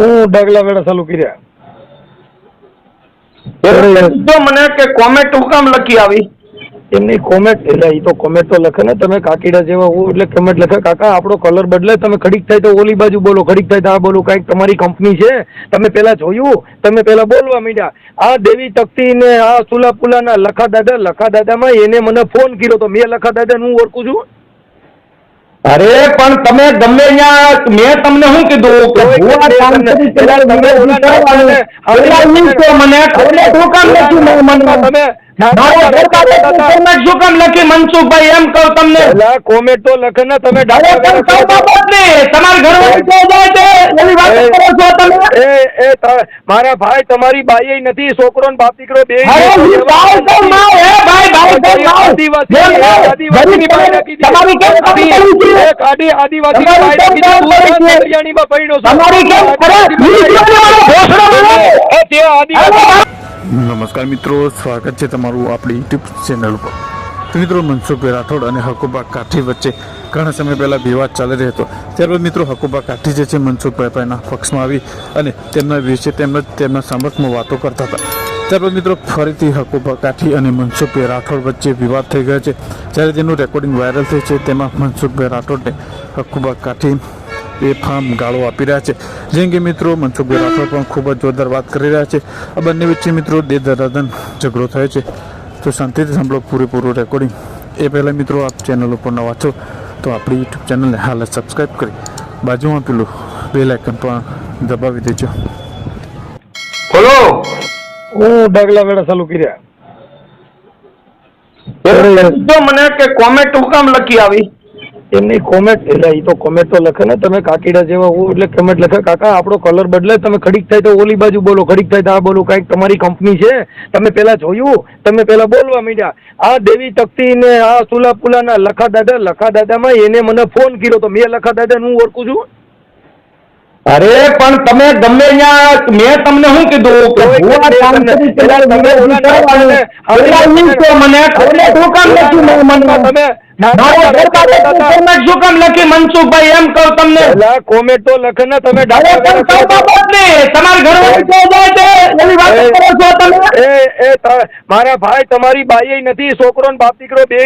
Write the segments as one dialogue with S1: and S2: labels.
S1: હું ડાગલા વેડા ચાલુ કર્યા.
S2: મને કે કોમેન્ટ હું કામ લખી આવી?
S1: એમની કોમેન્ટ એટલે એ તો કોમેન્ટ તો લખે ને તમે કાકીડા જેવા હો એટલે કોમેન્ટ લખે. કાકા આપણો કલર બદલે તમે ખડીક થાય તો ઓલી બાજુ બોલો ખડીક થાય તો આ બોલો કાંઈક તમારી કંપની છે. તમે પેલા જોયું? તમે પેલા બોલવા માંડ્યા. આ દેવી તકતી ને આ સુલા પુલાના લખા દાદા લખા દાદામાં એને મને ફોન કર્યો તો મેં લખા દાદાને હું ઓળખું છું?
S2: અરે પણ તમે ગમે ત્યાં મેં તમને શું કીધું? મનસુખભાઈ? એમ કહું તમને.
S1: કોમેન્ટ તો લખે ને તમે
S2: તમારા ઘરવાળી ક્યાં જાય છે એની વાત કરો છો તમે
S1: એ મારા ભાઈ તમારી બાઈ નથી છોકરો ને બાપ દીકરો બે
S3: નમસ્કાર મિત્રો સ્વાગત છે તમારું આપણી યુટ્યુબ ચેનલ પર મિત્રો મનસુખભાઈ રાઠોડ અને હકુબા કાઠી વચ્ચે ઘણા સમય પહેલાં વિવાદ ચાલી રહ્યો હતો. ત્યારબાદ મિત્રો હકુબા કાઠી જે છે મનસુખભાઈ ભાઈના પક્ષમાં આવી અને તેમના વિશે તેમજ તેમના સમર્થમાં વાતો કરતા હતા. ત્યારબાદ મિત્રો ફરીથી હકુબા કાઠી અને મનસુખભાઈ રાઠોડ વચ્ચે વિવાદ થઈ ગયો છે. જ્યારે તેનું રેકોર્ડિંગ વાયરલ થયું છે, તેમાં મનસુખભાઈ રાઠોડને હકુબા કાઠી એ ફાર્મ ગાળો આપી રહ્યા છે. જેમ કે મિત્રો મનસુખભાઈ રાઠોડ પણ ખૂબ જ જોરદાર વાત કરી રહ્યા છે. આ બંને વચ્ચે મિત્રો દે દરાદન ઝઘડો થયો છે. તો શાંતિથી સાંભળો પૂરેપૂરું રેકોર્ડિંગ એ પહેલાં મિત્રો આપ ચેનલ ઉપર નવા છો તો આપણી યુટ્યુબ ચેનલને હાલ સબસ્ક્રાઈબ કરી. બાજુમાં પેલું બે લાઇકન પણ દબાવી દેજો.
S2: ખોલો
S1: હું ડગલા વેડા ચાલુ કર્યા.
S2: તો મને કે કોમેન્ટ હું કામ લખી આવી.
S1: એમની કોમેન્ટ એટલે એ તો કોમેન્ટ તો લખે ને તમે કાકીડા જેવા હો એટલે કોમેન્ટ લખે. કાકા આપણો કલર બદલે તમે ખડીક થાય તો ઓલી બાજુ બોલો ખડીક થાય તો આ બોલો કાંઈક તમારી કંપની છે. તમે પેલા જોયું? તમે પેલા બોલવા માંડ્યા. આ દેવી તકતી ને આ સુલા પુલાના લખા દાદા લખા દાદામાં એને મને ફોન કર્યો તો મેં લખા દાદાને હું ઓળખું છું?
S2: અરે પણ તમે ગમે ત્યાં મેં તમને શું કીધું? કે શું કામ મને?
S1: તમે
S2: comment શું કામ લખી મનસુખભાઈ? એમ કહું તમને.
S1: કોમેન્ટ તો લખે ને તમે મારા ભાઈ તમારી બાઈ નથી છોકરો ને બાપ દીકરો બે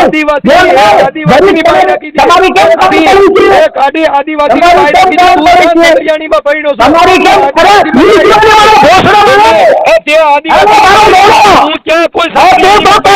S1: આદિવાસી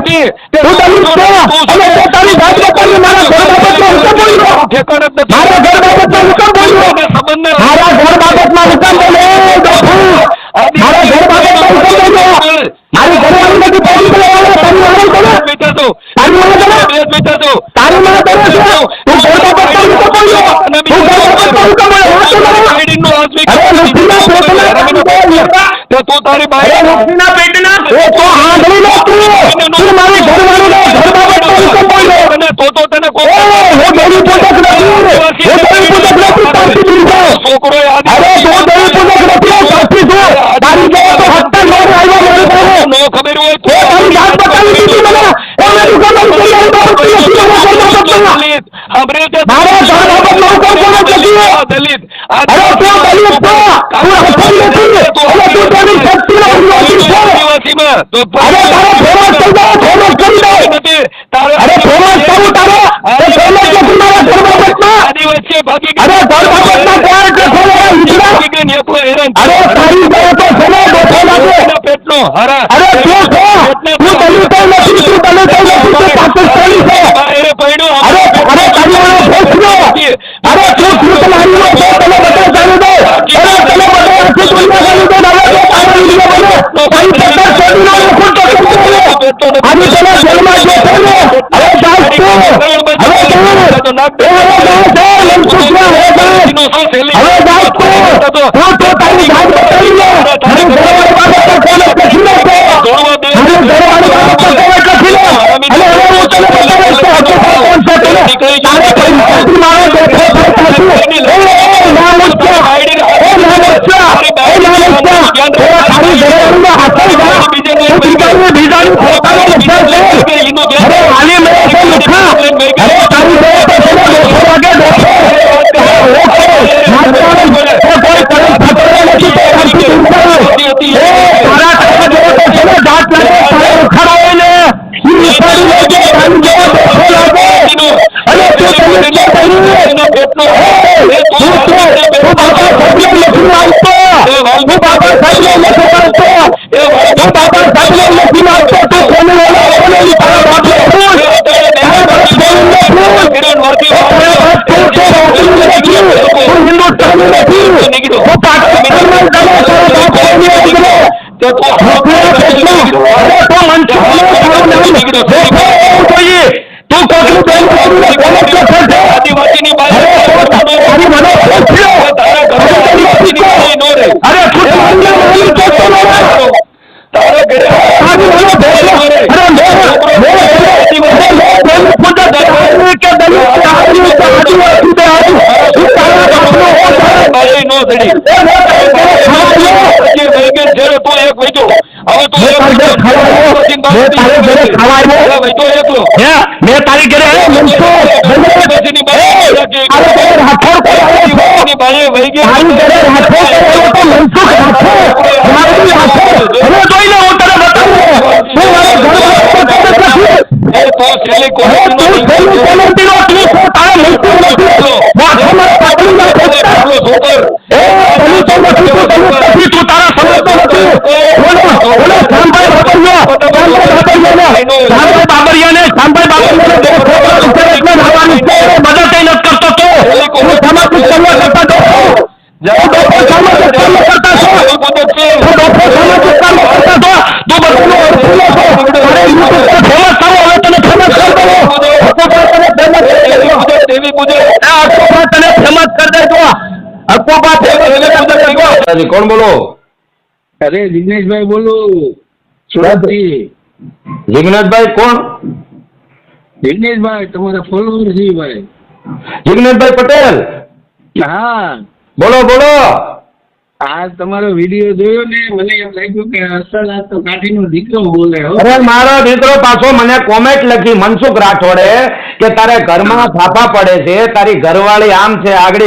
S1: તું
S2: અને તે તારી જાત બતાવી મારા ઘર બાબતમાં હુકમ બોલ્યો
S1: ઠેકાણે જ
S2: મારા ઘર બાબતમાં હુકમ બોલ્યો
S1: સંબંધ
S2: મારા ઘર બાબતમાં હુકમ બોલે ડોફુ મારા ઘર બાબતમાં હુકમ બોલ્યો મારી ઘરવાળી નથી પડી પડે તારી
S1: બેઠા છો.
S2: તારી મને છે તું ઘર બાબતમાં હુકમ બોલ્યો તું ઘર બાબતમાં હુકમ બોલ્યો વાત તો કરો
S1: બાયડીનું હાથ મેં
S2: અરે લુખીના પેટના
S1: તો તું તારી બાઈ
S2: લક્ષ્મીના પેટના એ તો આંધળી નો તું તું મારી ઘરવાળીને ઘર બાબતમાં હુકમ બોલ્યો
S1: અને તો તો તને
S2: એ હું દેવી પૂજક નથી હું દેવી પૂજક નથી તારથી દૂર જાઓ.
S1: છોકરો
S2: અરે તું દેવી પૂજક નથી તારથી દૂર. તારી જેવો તો હત્તા નોર આવ્યો મને પાસે.
S1: નો ખબર હોય
S2: તો તારી જાત બતાવી દીધી મને. એ મેં હુકમ જ કરી આવ્યો તો તું નથી ઘર બાબતમાં.
S1: દલિત સાંભળ્યું છે?
S2: મારા ઘર બાબતમાં હુકમ કોનો નથી
S1: આ દલિત.
S2: અરે તું દલિત છો. તું હસન નથી અને તું તેની શક્તિનો વિરોધી છે.
S1: તો
S2: અરે તારે ફેમસ થઈ જાઓ ફેમસ કરી દો
S1: નથી. તારે-
S2: અરે ફેમસ થવું તારે એ ફેમસ નથી મારા ઘર બાબતમાં
S1: આદિવાસી ભાગી
S2: અરે ઘર બાબતમાં કોણ છે ફેમસ હિજડા
S1: ભાગી ગઈ ને એકલો હેરાન
S2: અરે તારી જેવો તો ફેમસ બેઠો લાગે
S1: પેટનો હરા
S2: અરે તું છે તું દલિતો નથી તું દલિતો નથી તું પાકિસ્તાની છે
S1: અરે પૈડો
S2: અરે અરે તારી વાળો ભોસડો અરે તું કૃતનારીનો છે તને બધા જાણી દે અરે તને બધા આખી દુનિયા જાણી દે હવે તો તારા વીડિયો બને તારી સરકાર છોડીને હું ખોટો કરતો રહ્યો. આજે તને જેલમાં જે છે ને હવે જાગ તું હવે તું હવે જાગ છે લંચુકડા હવે જાસ હવે
S4: નથી માગતો હું બાબા સાહેબને નથી માગતો હું બાબા સાહેબને નથી માગતો તું કોની ઓલા તું તો રોકડી તારે ઘરે ખવાયો મેં તારે ઘરે ખવાયો હે મેં તારી ઘરે એ મનસો અરે તારે રાઠોડ કોઈ આવ્યો છો તારી ઘરે રાઠોડ કોઈ આવ્યો તો મનસુખ રાઠોડ મારી રાઠોડ હવે જોઈ લે હું તને બતાવું તું મારા ઘરમાં પકડ નથી હવે તું છેલ્લી કોમેન્ટનો તું છો તારે મનસુખ નથી માથામાં પાટલી ના ફેંકતા એ દલિતો નથી તું દલિત નથી તું તારા સમજતો નથી ઓલો શામભાઈ બાબરિયાને શામભાઈ બાબરિયાને મદદ નથી કરતો તો હું કરતા તો
S2: કોણ બોલો
S5: અરે દિનેશભાઈ બોલો
S2: જિગ્નેશભાઈ કોણ?
S5: દિનેશભાઈ તમારા ફોલોવર છે ભાઈ.
S2: જીગ્નેશભાઈ પટેલ?
S5: હા.
S2: બોલો બોલો.
S5: આ તમારો વીડિયો જોયો ને મને એમ લાગ્યું કે અસલ આ તો કાઠીનો દીકરો બોલે
S2: અરે મારો દીકરો પાછો મને કોમેન્ટ લખી મનસુખ રાઠોડે કે તારે ઘરમાં થાપા પડે છે તારી ઘરવાળી આમ છે આગળ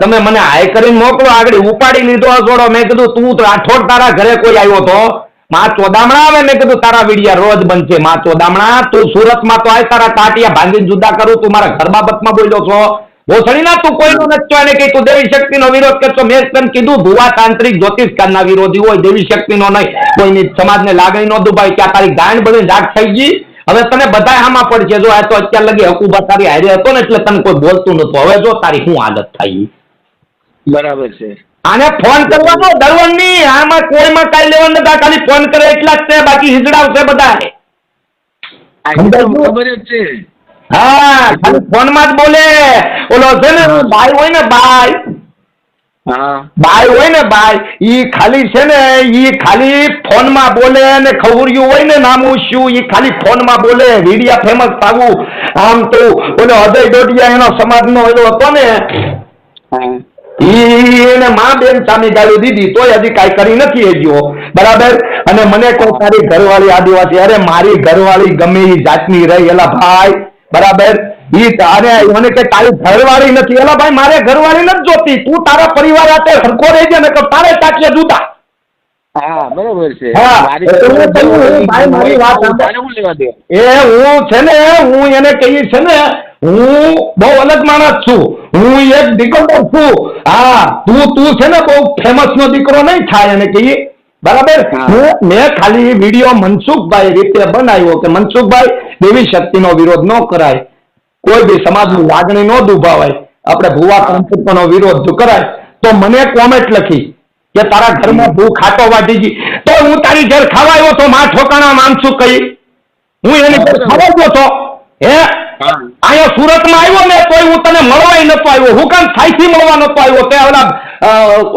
S2: તમે મને હાય કરીને મોકલો આગળ ઉપાડી લીધો હસોડો મેં કીધું તું રાઠોડ તારા ઘરે કોઈ આવ્યો તો? માં ચોદામણા આવે મેં કીધું, તારા વિડિયા રોજ બનશે. માં ચોદામણા, તું સુરતમાં તો આય, તારા તાટિયા ભાંગીને જુદા કરું, તું મારા ઘર બાબતમાં બોલ્યો છો. ભોસડી ના તું કોઈનો નથી એને કે તું દેવી શક્તિનો વિરોધ કરશો મેં તને કીધું, ભુવા તાંત્રિક જ્યોતિષકારના વિરોધી હોય, દેવી શક્તિનો નહીં. કોઈની સમાજને લાગણી નો દુભાઈ આ તારી ગાંડ બની જાગ થઈ ગઈ. હવે તને બધા આમાં પડશે. જો આ તો અત્યાર લગી હકુબા તારી હારે હતો ને, એટલે તને કોઈ બોલતું નતું. હવે જો તારી શું આદત થઈ.
S5: બરાબર છે.
S2: આને ફોન કરવાનો ડરવાનું નહીં. આમાં કોઈમાં કાઈ લેવાનું નથી ખાલી ફોન કરે એટલા જ છે. બાકી હિજડાવશે બધા.
S5: ખબર જ છે.
S2: હા ખાલી ફોનમાં જ બોલે. ઓલો છે ને ભાઈ હોય ને ભાઈ
S5: ભાઈ
S2: બાય હોય ને બાય ઈ ખાલી છે ને ઈ ખાલી ફોનમાં બોલે ને ખવરિયું હોય ને નામું શું ઈ ખાલી ફોનમાં બોલે. વિડિયા ફેમસ થાવું આમ તો ઓલો અજય ડોડિયા એનો સમાજનો ઓલો હતો ને એને મા બેન સામે ગાળું દીધી તોય હજી કાંઈ કરી નથી હજ્યો બરાબર? અને મને કોઈ તારી ઘરવાળી આદિવાસી અરે મારી ઘરવાળી ગમે એ જાતની રહી એલા ભાઈ. બરાબર? ઈ તારે મને કે તારી ઘરવાળી નથી. એલા ભાઈ મારે ઘરવાળી નથી જોતી. તું તારા પરિવાર સાથે સરખો જાય ને તારે ટાંકીએ જુદા.
S5: હા બરાબર છે.
S2: એ હું છે ને હું એને કહીએ છે ને હું બહુ અલગ માણસ છું. હું એક દીકરો છું. હા તું તું છે ને બહુ ફેમસ નો દીકરો નહીં થાય એને કહીએ. બરાબર? મેં ખાલી વીડિયો મનસુખભાઈ રીતે બનાવ્યો કે મનસુખભાઈ દેવી શક્તિનો વિરોધ ન કરાય. કોઈ બી સમાજની લાગણી ન દુભાવાય. આપણે ભુવા નો વિરોધ કરાય. તો મને કોમેન્ટ લખી કે તારા ઘરમાં ભૂ ખાતો વાટી ગઈ તો હું તારી ઘર ખાવાયો તો માં ઠોકાણા માનસું કહી. હું એની ઘર ખાવાયો તો હા? અહીંયા સુરતમાં આવ્યો ને તોય હું તને મળવાય નતો આવ્યો. હું કામ સાઈથી મળવા નતો આવ્યો. તે ઓલા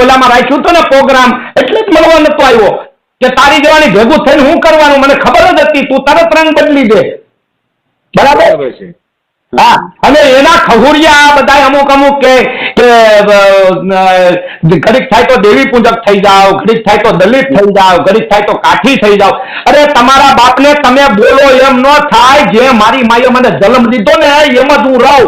S2: ઓલામાં રાખ્યું હતું ને પ્રોગ્રામ એટલે જ મળવા નતો આવ્યો. કે તારી જવાની ભેગું થઈને હું કરવાનું મને ખબર જ હતી તું તરત રંગ બદલી દે. બરાબર?
S5: બરાબર છે.
S2: હા અને એના ખગુડિયા બધા અમુક અમુક કે ઘડીક થાય તો દેવી પૂજક થઈ જાઓ ઘડીક થાય તો દલિત થઈ જાઓ ઘડીક થાય તો કાઠી થઈ જાઓ. અરે તમારા બાપને તમે બોલો એમ ન થાય જે મારી માએ મને જન્મ દીધો ને એમ જ હું રહું.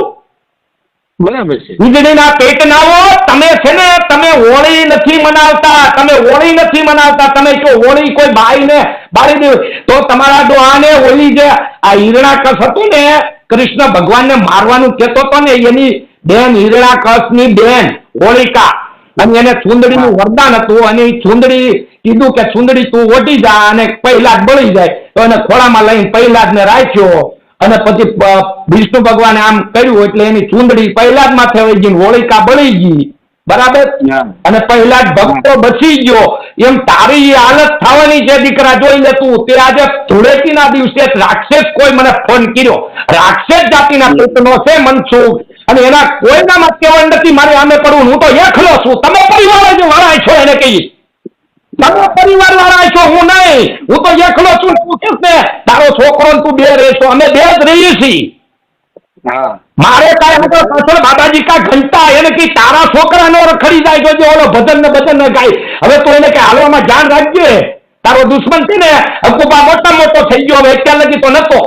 S5: બરાબર છે.
S2: વીજળીના પેટનાઓ તમે છે ને તમે હોળી નથી મનાવતા તમે હોળી નથી મનાવતા તમે જો હોળી કોઈ બાઈને બાળી દે તો તમારા ડોહાને હોળી જે આ હિરણાકશ હતું ને કૃષ્ણ ભગવાનને મારવાનું કહેતો હતો ને એની બેન હિરણાકશની બેન હોળિકા. અને એને ચુંદડીનું વરદાન હતું અને એ ચુંદડી કીધું કે ચુંદડી તું ઓટી જા અને પહેલા જ બળી જાય. તો એને ખોળામાં લઈને પહેલા જ ને રાખ્યો અને પછી વિષ્ણુ ભગવાને આમ કર્યું એટલે એની ચુંદડી પહેલા જ માથે વહી ગઈ હોળિકા બળી ગઈ. બરાબર? અને પહેલા જ ભક્તો બચી ગયો. એમ તારી હાલત થવાની છે દીકરા જોઈ લે તું. તે આજે ધૂળેટીના દિવસે રાક્ષસ કોઈ મને ફોન કર્યો. રાક્ષસ જાતિના પ્રશ્નો છે મનસુખ. અને એના કોઈનામાં કેવળ નથી મારે આમે કરવું હું તો એકલો છું. તમે પરિવાર જ વાળા છો એને કહી. તમે પરિવાર વાળા છો હું નહીં. હું તો એકલો છું કહેશ ને? તારો છોકરો તું બે રહેશો. અમે બે જ રહીએ છીએ. મારે કાંઈ પાછળ બાબાજી કા ઘંટા એને કે તારા છોકરાનો રખડી જાય. જોજે ઓલો ભજન ને ભજન ને ગાય. હવે તું એને કે હાલવામાં ધ્યાન રાખજે. તારો દુશ્મન છે ને હકુબા મોટા મોટો થઈ ગયો હવે અત્યાર લગી તો નતો.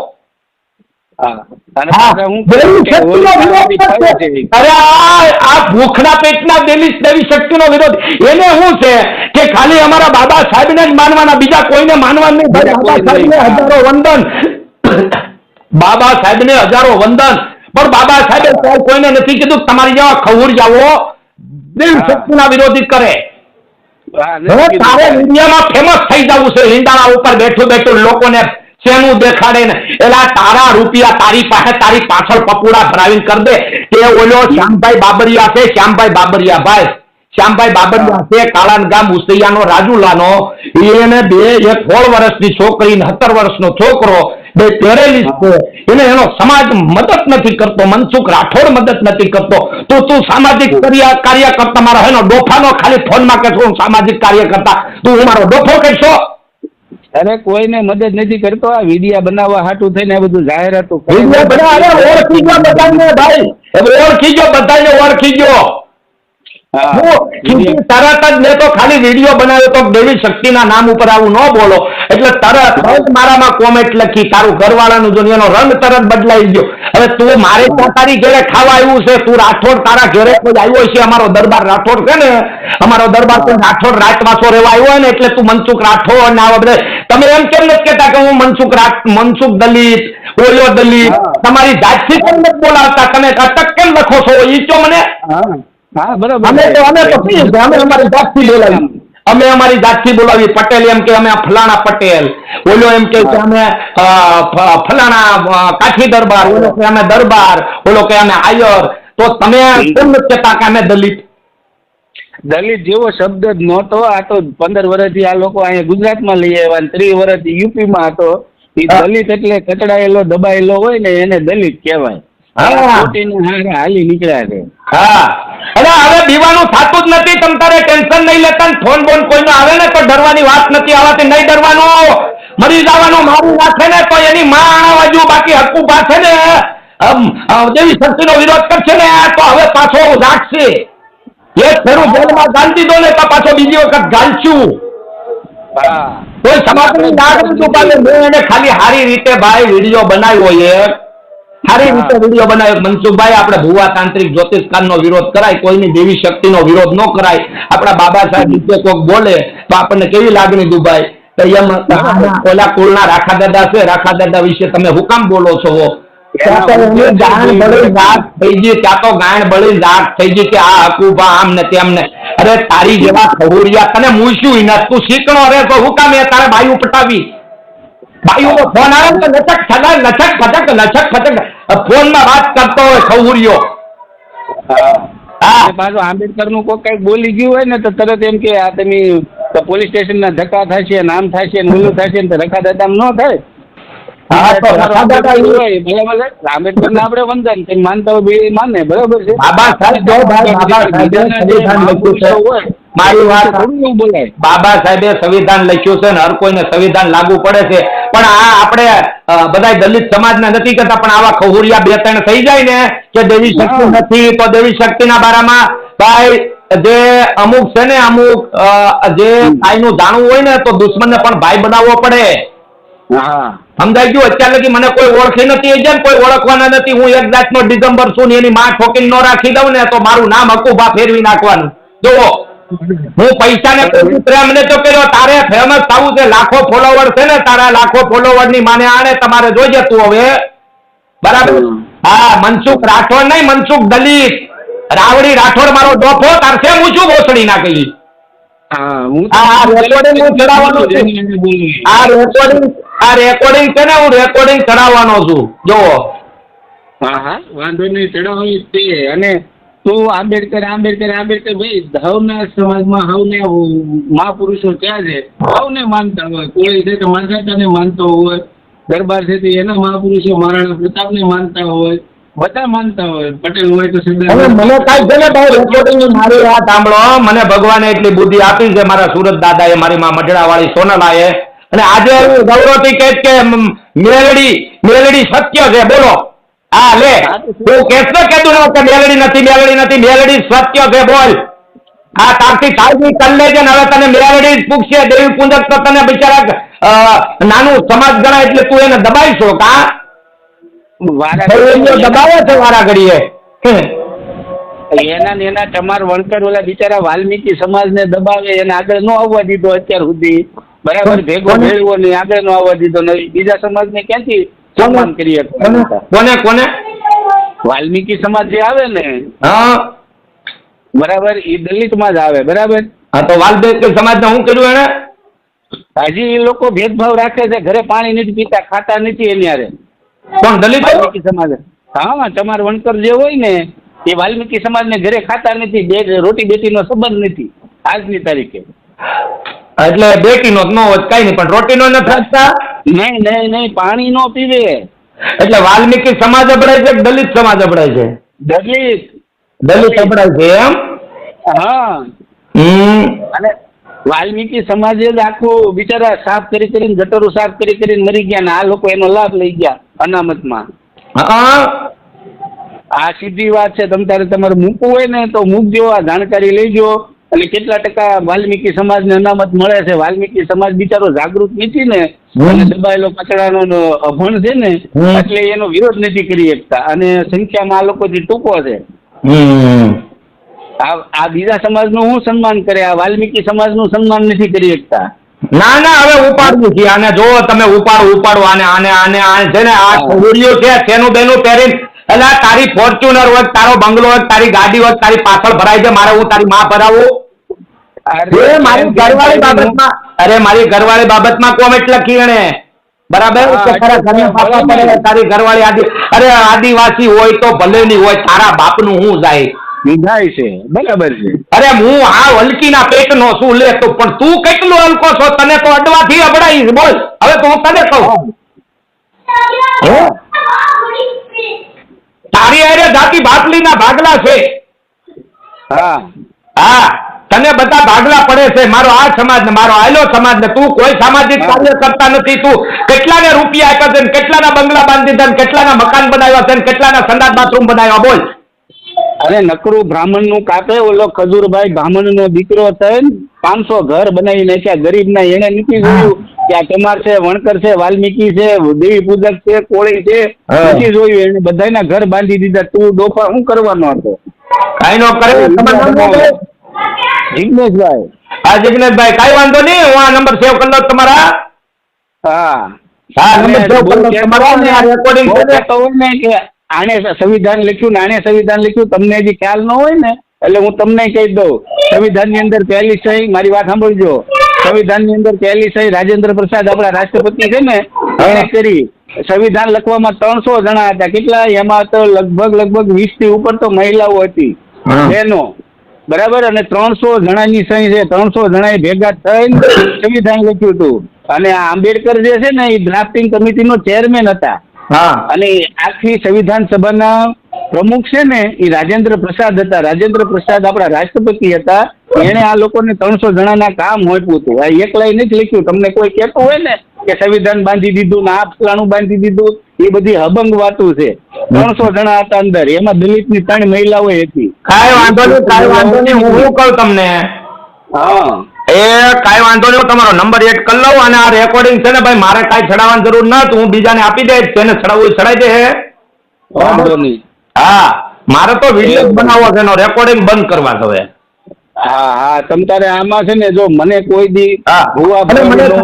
S2: ભૂખના પેટના દેવી દેવી શક્તિનો વિરોધ. એને શું છે કે ખાલી અમારા બાબા સાહેબને જ માનવાના બીજા કોઈને માનવા નહીં. હજારો વંદન. બાબા સાહેબને હજારો વંદન. પણ બાબા સાહેબે કોઈ- કોઈને નથી કીધું તમારી જેવા ખવૂર જાવો
S5: દિલ
S2: શક્તિના વિરોધી કરે. તારે ઇન્ડિયામાં ફેમસ થઈ જવું છે લીંડાળા ઉપર બેઠું બેઠું લોકોને શેનું દેખાડે ને. એલા તારા રૂપિયા તારી પાસે તારી પાછળ પપુડા ભરાવીને કર દે. કે ઓલો શ્યામભાઈ બાબરિયા છે શ્યામભાઈ બાબરિયા ભાઈ. શ્યામભાઈ બાબરિયા છે કાળાન ગામ ઉસૈયાનો રાજુલાનો. એને બે એક સોળ વર્ષની છોકરી ને સત્તર વર્ષનો છોકરો. બે પેરેલિસ છે. એને એનો સમાજ મદદ નથી કરતો મનસુખ રાઠોડ મદદ નથી કરતો. તો તું સામાજિક કાર્ય કાર્ય મારો એનો ડોફાનો ખાલી ફોનમાં કે હું સામાજિક કાર્ય કરતા. તું હું મારો ડોફો કહેશો?
S5: અરે કોઈને મદદ નથી કરતો. આ વિડિયા બનાવવા હાટું થઈને આ બધું જાહેરાતો
S2: ઓળખી ગયો બધાને ભાઈ. ઓળખી ગયો બધાને ઓળખી ગયો.
S5: હા,
S2: તરત જ મેં તો ખાલી વીડિયો બનાવ્યો તો દેવી શક્તિના નામ ઉપર આવું ન બોલો. એટલે તરત જ મારામાં કોમેન્ટ લખી તારું ઘરવાળાનું દુનિયાનો રંગ તરત બદલાઈ ગયો. હવે તું મારે ત્યાં તારી ઘેરે ખાવા આવ્યું છે તું રાઠોડ તારા ઘેરે કોઈ આવ્યો છે અમારો દરબાર રાઠોડ છે ને? અમારો દરબાર કોઈ રાઠોડ રાતવાસો રહેવા આવ્યો હોય ને એટલે તું મનસુખ રાઠોડ ને આવા બધા તમે એમ કેમ નથી કહેતા કે હું મનસુખ રાઠ મનસુખ દલિત ઓયો દલિત? તમારી જાતથી કેમ નથી બોલાવતા? તમે અટક કેમ લખો છો? ઈ તો મને?
S5: હા બરાબર.
S2: અમે તો અમે તો કહીએ છીએ, અમે અમારી જાતથી બોલાવી. અમે અમારી જાતથી બોલાવી પટેલ એમ કે અમે ફલાણા પટેલ. ઓલો એમ કે કે અમે ફલાણા કાઠી દરબાર ઓલો કે અમે દરબાર ઓલો કે અમે આયર. તો તમે કેમ નથી કહેતા કે અમે દલિત?
S5: દલિત જેવો શબ્દ જ નહોતો. આ તો પંદર વર્ષથી આ લોકો અહીંયા ગુજરાતમાં લઈ આવ્યા અને ત્રીસ વર્ષથી યુપીમાં હતો. એ દલિત એટલે કચડાયેલો દબાયેલો હોય ને એને દલિત કહેવાય. હાલી નીકળ્યા છે.
S2: હા. અરે હવે દીવાનું થતું જ નથી. તમ તારે ટેન્શન નહીં લેતા ને ફોન બોન કોઈનો આવે ને તો ડરવાની વાત નથી આવતી. નહીં ડરવાનું. મરી જવાનું મારું નાખે ને તો એની માં આણાવાજુ બાકી હકુબા પાસે ને. દેવી શક્તિનો વિરોધ કરશે ને તો હવે પાછો રાખશે એક ફેરું જેલમાં ગાળી દીધો ને તો પાછો બીજી વખત ગાલશું કોઈ સમાજની છુપાવે મેં એને ખાલી સારી રીતે ભાઈ વીડિયો બનાવ્યો એક. સારી રીતે વીડિયો બનાવ્યો. મનસુખભાઈ આપણે ભુવા તાંત્રિક જ્યોતિષકારનો વિરોધ કરાય કોઈની દેવી શક્તિનો વિરોધ ન કરાય. આપણા બાબા સાહેબ વિશે કોઈક બોલે તો આપણને કેવી લાગણી દુભાઈ તો એમ ઓલા કુળના રાખા દાદા છે રાખા દાદા વિશે તમે હું કામ બોલો છો? ત્યાં તો એની બળી રાત થઈ ગઈ ત્યાં તો ગાણ બળી રાત થઈ ગઈ કે આ હકુબા આમ ને તેમ ને અરે તારી જેવા તને મૂછ્યું ઈ તું શીખણો રે તો હું કામ એ તારે બાયું પટાવી બાયુનો ફોન આવે ને તો ફટાક લચક ફટક. ફોનમાં વાત કરતો હોય
S5: અને પાછું આંબેડકરનું કોઈ કંઈક બોલી ગયું હોય ને તો તરત એમ કે આ તમે પોલીસ સ્ટેશન ના ધક્કા થશે નામ થશે ને ઓલું થશે ને રખા દાદા ન થાય.
S2: બાબા સાહેબ સંવિધાન લખ્યું છે સંવિધાન લખ્યું ને હર કોઈને સંવિધાન લાગુ પડે છે. પણ આ આપણે બધા દલિત સમાજ ને નથી કરતા પણ આવા ખહુરિયા બે ત્રણ થઈ જાય ને કે દેવી શક્તિ નથી તો દેવી શક્તિ ના બારામાં ભાઈ જે અમુક છે ને અમુક જે ભાઈ નું જાણવું હોય ને તો દુશ્મન ને પણ ભાઈ બનાવવો પડે.
S5: હા.
S2: સમજાઈ ગયું અત્યાર લગી મને કોઈ ઓળખી નથી એ જેમ કોઈ ઓળખવાના નથી. હું એક જાતનો ડિસેમ્બર છું ને એની માં ઠોકીને ન રાખી દઉં ને તો મારું નામ હકુભા ફેરવી નાખવાનું. જુઓ હું પૈસાને કોઈ પ્રેમ ને તો કર્યો તારે ફેમસ થવું છે લાખો ફોલોવર છે ને તારા લાખો ફોલોવરની માને આને તમારે જોઈ જતું હવે. બરાબર? હા. મનસુખ રાઠોડ નહીં મનસુખ દલિત. રાવડી રાઠોડ મારો ડોફો તાર છે હું છું ભોસડી ના કહી
S5: હા હું
S2: આ- આ હું ચડાવવાનો છું. આ રેકોર્ડિંગ આ રેકોર્ડિંગ છે ને હું રેકોર્ડિંગ ચડાવવાનો છું. જુઓ.
S5: હા હા. વાંધો નહીં ચડાવવાની તે અને તું આંબેડકર આંબેડકર આંબેડકર ભાઈ હવના સમાજમાં હવને મહાપુરુષો ક્યાં છે? હવને માનતા હોય. કોળી છે તો માનસાતાને માનતો હોય. દરબાર છે તો એના મહાપુરુષો મહારાણા પ્રતાપને માનતા હોય. બધા માનતા હોય. પટેલ હોય તો
S2: મને કાંઈ છે ને ભાઈ રેકોર્ડિંગ મારી વાત સાંભળો. મને ભગવાને એટલી બુદ્ધિ આપી છે. મારા સુરત દાદાએ મારી માં મઢડાવાળી સોનલાએ અને આજે કહીશ કે મ- મેલડી મેલડી સત્ય છે બોલો. હા લે. હું કેસ ને ને કે મેલડી નથી મેલડી નથી મેલડી સત્ય છે બોલ. આ તારથી કાળજી કરી લેજે ને હવે તને મેલડી પૂછશે દેવી પૂજક તો તને બિચારા નાનું સમાજ ગણાય એટલે તું એને દબાઈશો કા? દબાવે છે વારા ઘડીએ
S5: એના ને એના ચમાર વણકર ઓલા બિચારા વાલ્મીકી સમાજને દબાવે એને આગળ ન આવવા દીધો અત્યાર સુધી. બરાબર ભેગો ભેળવો નહીં આગળ નો આવવા દીધો નહીં બીજા સમાજને ક્યાંથી સન્માન કરી
S2: કોને કોને
S5: વાલ્મીકી સમાજ જે આવે ને
S2: હા.
S5: બરાબર એ દલિતમાં જ આવે બરાબર?
S2: હા તો વાલ્મીકી સમાજને શું કર્યું એને?
S5: હજી એ લોકો ભેદભાવ રાખે છે ઘરે પાણી નથી પીતા ખાતા નથી એની હારે.
S2: પણ દલિત?
S5: સમાજ. હા તમારે વણકર જે હોય ને એ વાલ્મીકી સમાજને ઘરે ખાતા નથી બે રોટી બેટીનો સંબંધ નથી આજની તારીખે.
S2: એટલે બેટીનો જ ન હોત કઈ નહીં પણ રોટીનો ન થતા
S5: નહીં નહીં નહીં પાણી નો પીવે.
S2: એટલે વાલ્મીકી સમાજ અપડાય છે દલિત સમાજ અપડાય છે?
S5: દલિત.
S2: દલિત અપડાય છે એમ?
S5: હા. અને વાલ્મીકી સમાજે જ આખું બિચારા સાફ કરી કરીને ગટરો સાફ કરી કરીને મરી ગયા ને આ લોકો એનો લાભ લઈ ગયા અનામતમાં.
S2: હા.
S5: આ સીધી વાત છે તમ તારે તમારે મૂકવું હોય ને તો મૂકજો આ જાણકારી લેજો. અને કેટલા ટકા વાલ્મીકી સમાજને અનામત મળે છે? વાલ્મીકી સમાજ બિચારો જાગૃત નથી ને? અને દબાયેલો કચડાનો અભણ છે ને? એટલે એનો વિરોધ નથી કરી શકતા. અને સંખ્યામાં આ લોકોથી ટૂંકો છે. આ બીજા સમાજનું શું સન્માન કરે? આ વાલ્મીકી સમાજનું સન્માન નથી કરી શકતા.
S2: ના ના હવે ઉપાડવું છે. આને જો તમે ઉપાડો ઉપાડો. આને આને આને આ છે ને આ છોડીઓ છે તેનું બેનું પહેરી એટલે તારી ફોર્ચ્યુનર હોય તારો બંગલો હોય તારી ગાડી હોય તારી પાછળ ભરાય છે મારે હું તારી માં ભરાવું. એ મારી ઘરવાળી બાબતમાં અરે મારી ઘરવાળી બાબતમાં કોમેન્ટ લખી એને બરાબર? ઘરને પાપા. પડે તારી ઘરવાળી આદિ અરે આદિવાસી હોય તો ભલે ની હોય તારા બાપનું હું જાય?
S5: વિધાય છે. બરાબર છે.
S2: અરે હું આ હલકીના પેટનો શું લે તો પણ તું કેટલો હલકો છો? તને તો અડવાથી અબડાઈશ બોલ. હવે તો હું તને કહું? તારી અરે જાતિ ભાગલીના ભાગલા છે.
S5: હા.
S2: હા. તને બધા ભાગલા પડે છે. મારો આ સમાજ ને મારો આયલો સમાજ ને તું કોઈ સામાજિક કાર્ય કરતા નથી. તું કેટલાને રૂપિયા આપ્યા છે કેટલાના બંગલા બાંધી દીધા કેટલાના મકાન બનાવ્યા છે કેટલાના સંડાસ બાથરૂમ બનાવ્યા બોલ.
S5: અરે નકરું બ્રાહ્મણનું કાપે ઓલો ખજૂરભાઈ બ્રાહ્મણ નો દીકરો થઈને પાંચસો ઘર બનાવી નાખ્યા ગરીબ ના એને નથી જોયું કે આ કમાર છે વણકર છે વાલ્મીકી છે દેવી પૂજક છે કોળી છે. નથી જોયું એને બધાના ઘર બાંધી દીધા. તું ડોફા શું કરવાનો હતો?
S2: કાઈ નો કરે?
S5: જિગ્નેશભાઈ.
S2: હા જિગ્નેશભાઈ કાંઈ વાંધો નહીં હું આ નંબર સેવ કરી લઉં તમારા.
S5: હા.
S2: હા નંબર સેવ કરી લઉં તમારા અને આ રેકોર્ડિંગ ને
S5: કે આને સંવિધાન લખ્યું ને આને સંવિધાન લખ્યું તમને હજી ખ્યાલ ન હોય ને એટલે હું તમને કહી દઉં. સંવિધાનની અંદર પહેલી સહી મારી વાત સાંભળજો. સંવિધાનની અંદર પહેલી સહી રાજેન્દ્ર પ્રસાદ આપણા રાષ્ટ્રપતિ છે ને એને કરી. સંવિધાન લખવામાં ત્રણસો જણા હતા. કેટલા? એમાં તો લગભગ લગભગ વીસથી ઉપર તો મહિલાઓ હતી. બહેનો. બરાબર? અને ત્રણસો જણાની સહી છે ત્રણસો જણાએ ભેગા થઈને સંવિધાન લખ્યું હતું. અને આ આંબેડકર જે છે ને એ ડ્રાફ્ટિંગ કમિટીનો ચેરમેન હતા.
S2: હા.
S5: અને આખી સંવિધાન સભાના પ્રમુખ છે ને એ રાજેન્દ્ર પ્રસાદ હતા. રાજેન્દ્ર પ્રસાદ આપણા રાષ્ટ્રપતિ હતા. એણે આ લોકોને ત્રણસો જણાના કામ હોપ્યું હતું. આ એકલાય નથી લખ્યું. તમને કોઈ કહેતું હોય ને કે સંવિધાન બાંધી દીધું ને આ ફલાણું બાંધી દીધું? એ બધી હબંગ વાતું છે. ત્રણસો જણા હતા અંદર. એમાં દલિતની ત્રણ મહિલાઓ હતી.
S2: કઈ વાંધો નહીં કઈ વાંધો નહીં હું શું કહું તમને?
S5: હા.
S2: એ કઈ વાંધો નહીં તમારો નંબર એડ કરી લઉં અને આ રેકોર્ડિંગ છે ને ભાઈ મારે કઈ ચડાવવાની જરૂર નથી હું બીજાને આપી દઈશ તેને ચડાવવું ચડાવી દે
S5: વાંધો નહીં.
S2: હા મારે તો વીડિયો બનાવવો છે એનો રેકોર્ડિંગ બંધ કરવા હવે.
S5: હા હા તમ તારે આમાં છે ને જો મને કોઈ દી ભુવા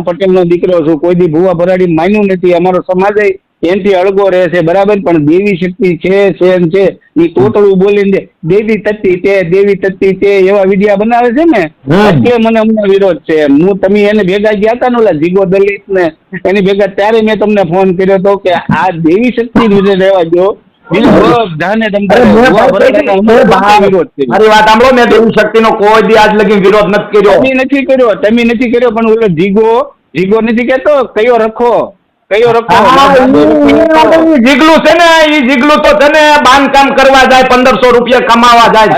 S5: પટેલ નો દીકરો છું કોઈ દી ભુવા ભરાડી માન્યું નથી. અમારો સમાજ એનથી અળગો રહે છે બરાબર? પણ દેવી શક્તિ છે છે છે એ ટોટલું બોલીને દેવી તત્તી તે દેવી તત્તી તે એવા વિડિયા બનાવે છે ને. એટલે મને અમને વિરોધ છે. હું તમે એને ભેગા ગયા હતા ને ઓલા જીગો દલિત ને એની ભેગા ત્યારે મેં તમને ફોન કર્યો હતો કે આ દેવી શક્તિ લીધે રહેવા દો વિરોધ
S2: નથી કર્યો.
S5: તમે નથી કર્યો પણ ઓલો જીગો જીગો નથી કેતો કયો રખો? કયો રખો
S2: જીગલું છે ને ઈ જીગલું તો છે ને બાંધકામ કરવા જાય પંદરસો રૂપિયા કમાવા જાય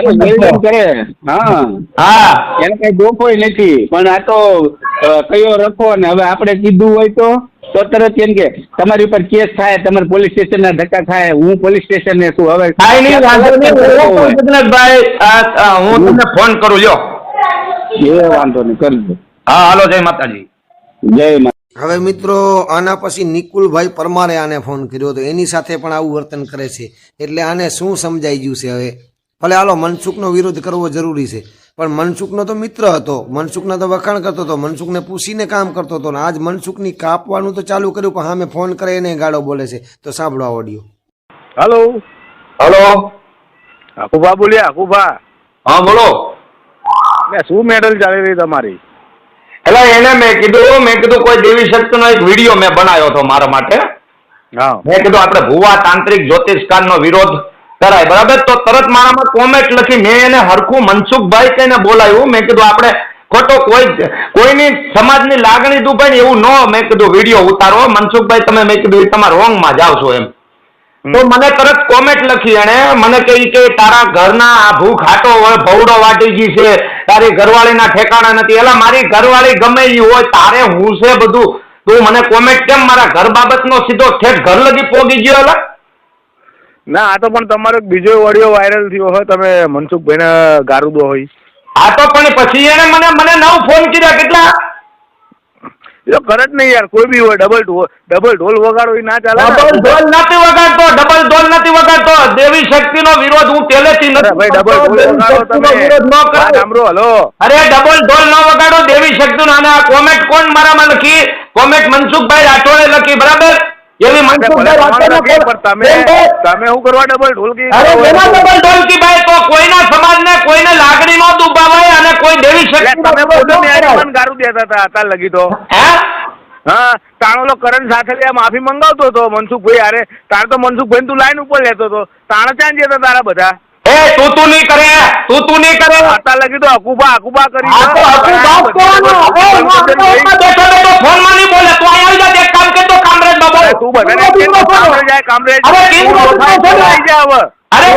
S5: કરે હા
S2: હા.
S5: એને કઈ ડોફોય નથી પણ આ તો કયો રખો ને હવે આપણે કીધું હોય તો તો તરત એમ કે તમારી ઉપર કેસ થાય તમારે પોલીસ સ્ટેશન ના ધક્કા થાય હું પોલીસ સ્ટેશન ને શું હવે
S2: વાંધો હું તમને ફોન કરું લ્યો.
S5: એ વાંધો નહીં કરજો.
S2: હા હાલો જય માતાજી.
S5: જય મા
S6: હવે મિત્રો આના પછી નિકુલભાઈ પરમારે આને ફોન કર્યો હતો. એની સાથે પણ આવું વર્તન કરે છે. એટલે આને શું સમજાઈ ગયું છે હવે? ભલે હાલો મનસુખનો વિરોધ કરવો જરૂરી છે. પણ મનસુખનો તો મિત્ર હતો. મનસુખના તો વખાણ કરતો હતો. મનસુખને પૂછીને કામ કરતો હતો. ને આજ મનસુખની કાપવાનું તો ચાલુ કર્યું પણ હામે ફોન કરે એને ગાળો બોલે છે. તો સાંભળો આ ઓડિયો.
S7: હાલો?
S2: હાલો?
S7: આકુભા બોલ્યા આકુભા
S2: હા બોલો.
S7: શું મેડલ ચાલી રહી તમારી?
S2: એટલે એને મેં કીધું મેં કીધું કોઈ દેવી શક્તિનો એક વીડિયો મેં બનાવ્યો હતો મારા માટે.
S7: હા.
S2: મેં કીધું આપણે ભુવા તાંત્રિક જ્યોતિષકારનો વિરોધ કરાય. બરાબર? તો તરત મારામાં કોમેન્ટ લખી મેં એને હરખું મનસુખભાઈ કહીને બોલાવ્યું. મેં કીધું આપણે ખોટો કોઈ કોઈની સમાજની લાગણી દુભાઈ એવું ન મેં કીધું વીડિયો ઉતારો. મનસુખભાઈ તમે મેં કીધું એ તમારા રોંગમાં જાવ છો એમ. તો મને તરત કોમેન્ટ લખી એણે. મને કહી કે તારા ઘરના આ ભૂખ હાટો ભવડો વાટી ગઈ છે. તારી ઘરવાળીના ઠેકાણા નથી. એલા મારી ઘરવાળી ગમે એ હોય તારે હું છે બધું? તું મને કોમેન્ટ કેમ મારા ઘર બાબતનો સીધો ઠેઠ ઘર લગી પોગી ગયો એલા?
S7: ના આ તો પણ તમારો બીજો ઓડિયો વાયરલ થયો હોય તમે મનસુખભાઈને ગારું દો હોય.
S2: આ તો પણ પછી એને મને મને નવ ફોન કર્યા. કેટલા?
S7: એ તો કરે જ નહીં યાર કોઈ બી હોય ડબલ ડબલ ઢોલ વગાડો એ ના ચાલે
S2: ડબલ ઢોલ નથી વગાડતો ડબલ ઢોલ નથી વગાડતો. દેવી શક્તિનો વિરોધ હું પહેલેથી નથી
S7: ભાઈ ડબલ ઢોલ વગાડો તમે.
S2: વિરોધ ન
S7: સાંભળો હલો.
S2: અરે ડબલ ઢોલ ન વગાડો દેવી શક્તિનો. અને આ કોમેન્ટ કોણ મારામાં લખી? કોમેન્ટ મનસુખભાઈ રાઠોડે લખી બરાબર? એવી મનસુખભાઈ રાઠોડે
S7: તમે તમે શું કરવા ડબલ ઢોલકી
S2: અરે એના ડબલ ઢોલકી ભાઈ તો કોઈના સમાજને કોઈને લાગણી નો દુભાવાય અને કોઈ દેવી શક્તિ
S7: તમે બોલો પણ ગારું દેતા હતા અત્યાર લગી તો.
S2: હે?
S7: હા તાણોલો કરણ સાથે માફી મંગાવતો હતો મનસુખભાઈ અરે તાણ તો મનસુખભાઈ તું લાઈન ઉપર લેતો હતો. તાણ ચાંદ જતા તારા બધા.
S2: એ તું તું નહીં કરે તું તું નહીં કરે.
S7: અત્યાર લગી તો અકુબા અકુબા કરી
S2: આ તો અકુબા કોણ? એ, આપણે બેઠો ફોન ફોનમાં નહીં બોલે. તું આવી જા એક કામ કર તો કામરેજમાં બોલ
S7: તું કેમ કામરેજ જાય કામરેજ
S2: અરે કેમ
S7: તું
S2: બોલતો
S7: ઓળખાણ
S2: છો ને?
S7: આવી જા હવે
S2: અરે.